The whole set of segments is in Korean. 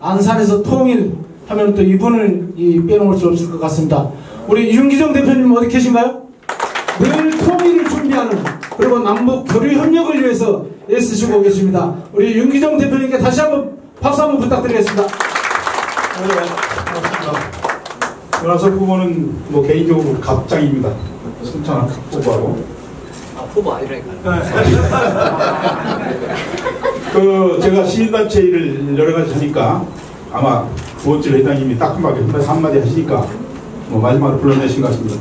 안산에서 통일하면 또 이분을 이 빼놓을 수 없을 것 같습니다. 우리 윤기정 대표님 어디 계신가요? 늘 통일을 준비하는 그리고 남북 교류 협력을 위해서 애쓰시고 계십니다. 우리 윤기정 대표님께 다시 한번 박수 한번 부탁드리겠습니다. 네, 고맙습니다. 윤하석 후보는 뭐 개인적으로 갑장입니다. 순천한 후보하고. 아, 후보 아니라니까. 그 제가 시민단체 일을 여러 가지 하니까 아마 구원질 회장님이 따끔하게 한마디, 한마디 하시니까 뭐 마지막으로 불러내신 것 같습니다.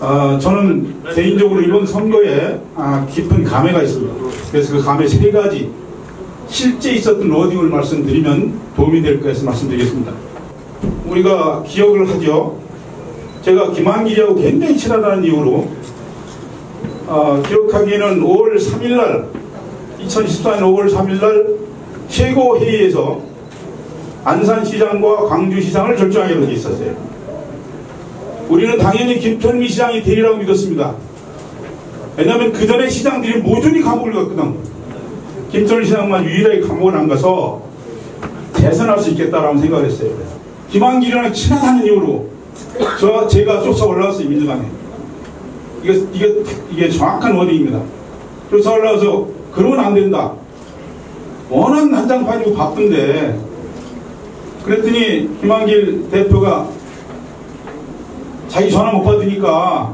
아, 저는 개인적으로 이번 선거에 아, 깊은 감회가 있습니다. 그래서 그 감회 세 가지 실제 있었던 워딩을 말씀드리면 도움이 될 것에서 말씀드리겠습니다. 우리가 기억을 하죠. 제가 김한길이하고 굉장히 친하다는 이유로 어, 기억하기에는 5월 3일 날 2014년 5월 3일 날 최고회의에서 안산시장과 광주시장을 결정하기로 돼 있었어요. 우리는 당연히 김천미 시장이 되리라고 믿었습니다. 왜냐하면 그 전에 시장들이 모조리 감옥을 갔거든. 김천 시장만 유일하게 감옥을 안 가서 대선할 수 있겠다라고 생각을 했어요. 김한길이랑 친하다는 이유로 저 제가 쫓아 올라왔어요 민주당에. 이게 이게 이게 정확한 워딩입니다. 쫓아 올라와서 그러면 안 된다. 워낙 난장판이고 바쁜데 그랬더니 김한길 대표가 자기 전화 못 받으니까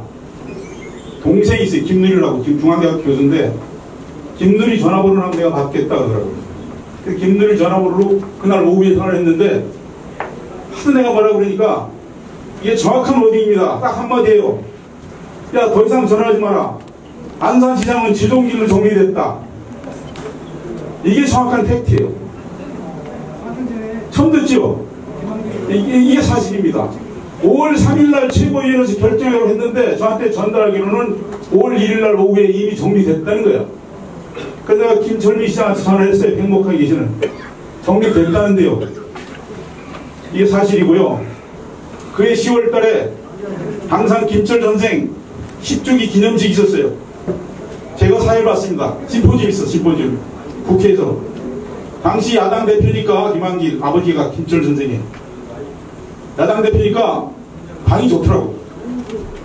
동생이 있어요. 김누리라고 지금 중앙대학교 교수인데 김누리 전화번호를 하면 내가 받겠다 그러더라고요. 그 김누리 전화번호로 그날 오후에 전화를 했는데 하도 내가 뭐라 그러니까 이게 정확한 워딩입니다. 딱 한마디예요. 야 더 이상 전화하지 마라. 안산시장은 지동길로 정리됐다. 이게 정확한 팩트예요. 처음 듣죠? 이게, 이게 사실입니다. 5월 3일날 최고위원회에서 결정을 했는데 저한테 전달하기로는 5월 1일날 오후에 이미 정리됐다는 거예요. 그래서 내가 김철미 시장한테 전화를 했어요. 행복하게 계시는. 정리됐다는데요. 이게 사실이고요. 그해 10월 달에 항상 김철 전생 10주기 기념식 있었어요. 제가 사회를 봤습니다. 심포지엄 있어, 심포지엄. 국회에서. 당시 야당 대표니까 김한길, 아버지가 김철 선생이. 야당 대표니까 방이 좋더라고.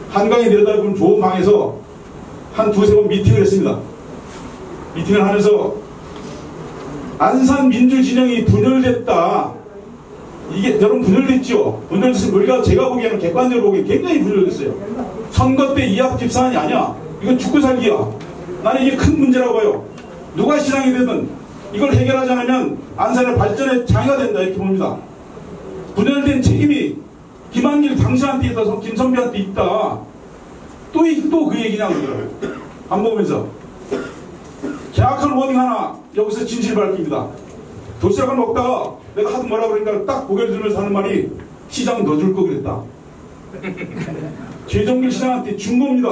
한강에 내려다보면 좋은 방에서 한 두세 번 미팅을 했습니다. 미팅을 하면서 안산 민주진영이 분열됐다. 이게 여러분 분열됐죠? 분열돼서 우리가 제가 보기에는 객관적으로 보기엔 굉장히 분열됐어요. 선거 때 이합집 사안이 아니야. 이건 죽고 살기야. 나는 이게 큰 문제라고 봐요. 누가 시장이 되든 이걸 해결하지 않으면 안산의 발전에 장애가 된다 이렇게 봅니다. 분열된 책임이 김한길 당신한테 있다, 김선비한테 있다. 또또그 얘기냐 그러더라고요. 안 보면서. 계약한 워딩 하나 여기서 진실 밝힙니다. 도시락을 먹다가 내가 하도 뭐라 그러니까 딱 고개를 들면서 하는 말이 시장 넣어줄 거 그랬다. 최종길 시장한테 준 겁니다.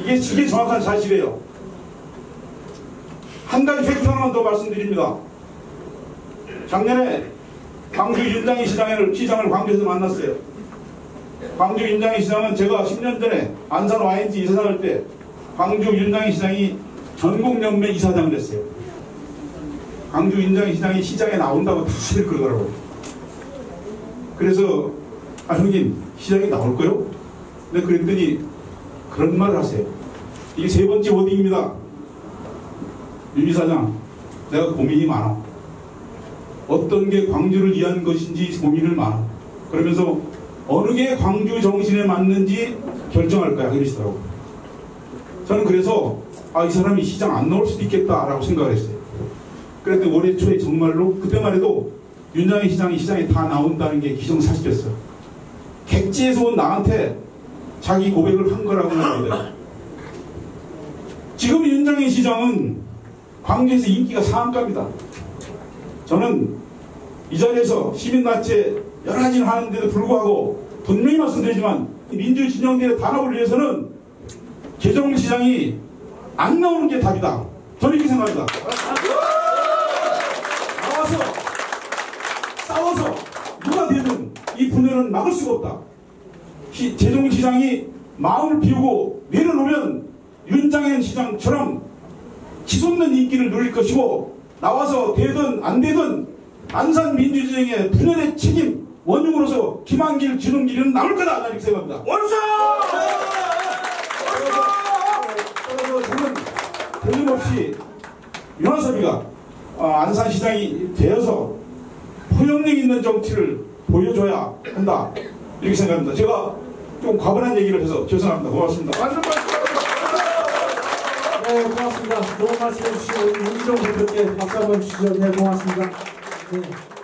이게, 이게 정확한 사실이에요. 한 가지 팩트 하나만 더 말씀드립니다. 작년에 광주 윤장희 시장을, 시장을 광주에서 만났어요. 광주 윤장희 시장은 제가 10년 전에 안산 YNT 이사장 할때 광주 윤장희 시장이 전국연맹 이사장을 했어요. 광주 윤장희 시장이 시장에 나온다고 다들 그러더라고요. 그래서 아 형님 시장에 나올 거요? 네 그랬더니 그런 말을 하세요. 이게 세 번째 워딩입니다. 윤 이사장 내가 고민이 많아. 어떤 게 광주를 위한 것인지 고민을 많아. 그러면서 어느 게 광주 정신에 맞는지 결정할 거야. 그러시더라고. 저는 그래서 아, 이 사람이 시장 안 나올 수도 있겠다라고 생각을 했어요. 그랬더니 올해 초에 정말로 그때만 해도 윤장희 시장이 시장에 다 나온다는 게 기정사실이었어요. 객지에서 온 나한테 자기 고백을 한 거라고 생각합니다. 지금 윤장희 시장은 광주에서 인기가 상한가입니다. 저는 이 자리에서 시민단체 여러 가지를 하는데도 불구하고 분명히 말씀드리지만 민주진영들의 단합을 위해서는 개정일 시장이 안 나오는 게 답이다. 저는 이렇게 생각합니다. 나와서 싸워서 누가 되든 이 분열은 막을 수가 없다. 시, 재정일 시장이 마음을 비우고 내려놓으면 윤장현 시장처럼 치솟는 인기를 누릴 것이고 나와서 되든 안 되든 안산 민주진영의 분열의 책임 원흉으로서 김한길 지능길은 남을 거다 나는 이렇게 생각합니다. 원수! 그래서 저는 틀림없이 윤한섭이가 어, 안산시장이 되어서 포용력 있는 정치를 보여줘야 한다 이렇게 생각합니다. 제가 좀 과분한 얘기를 해서 죄송합니다. 고맙습니다. 네, 고맙습니다. 좋은 말씀 우리 윤기정 대표께 박수 한번 주시죠. 네, 고맙습니다. 네.